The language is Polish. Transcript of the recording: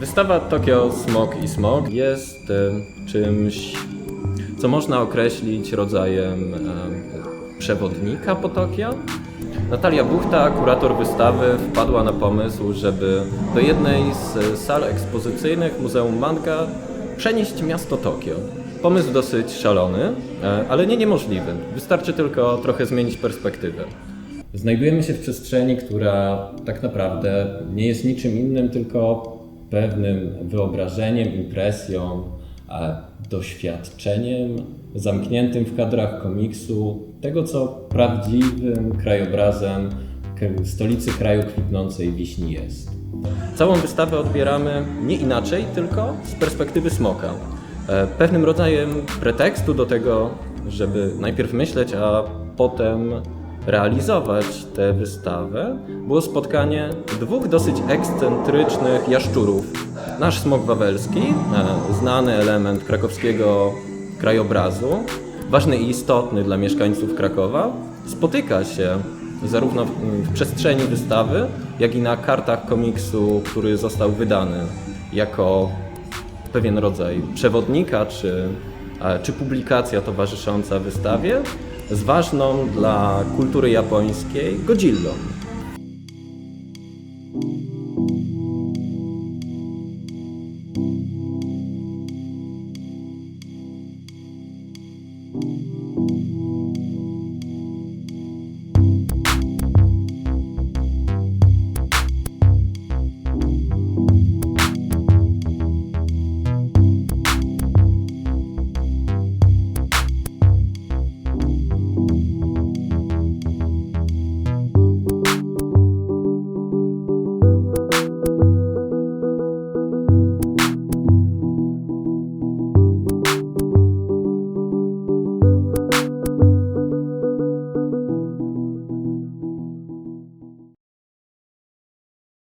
Wystawa Tokio Smog i Smog jest e, czymś, co można określić rodzajem e, przewodnika po Tokio. Natalia Buchta, kurator wystawy, wpadła na pomysł, żeby do jednej z sal ekspozycyjnych Muzeum Manga przenieść miasto Tokio. Pomysł dosyć szalony, e, ale nie niemożliwy. Wystarczy tylko trochę zmienić perspektywę. Znajdujemy się w przestrzeni, która tak naprawdę nie jest niczym innym, tylko pewnym wyobrażeniem, impresją, doświadczeniem zamkniętym w kadrach komiksu tego, co prawdziwym krajobrazem stolicy kraju kwitnącej wiśni jest. Całą wystawę odbieramy nie inaczej, tylko z perspektywy smoka. E, Pewnym rodzajem pretekstu do tego, żeby najpierw myśleć, a potem realizować tę wystawę, było spotkanie dwóch dosyć ekscentrycznych jaszczurów. Nasz smok wawelski, e, znany element krakowskiego krajobrazu, ważny i istotny dla mieszkańców Krakowa, spotyka się zarówno w, przestrzeni wystawy, jak i na kartach komiksu, który został wydany jako pewien rodzaj przewodnika czy, czy publikacja towarzysząca wystawie z ważną dla kultury japońskiej Godzillą.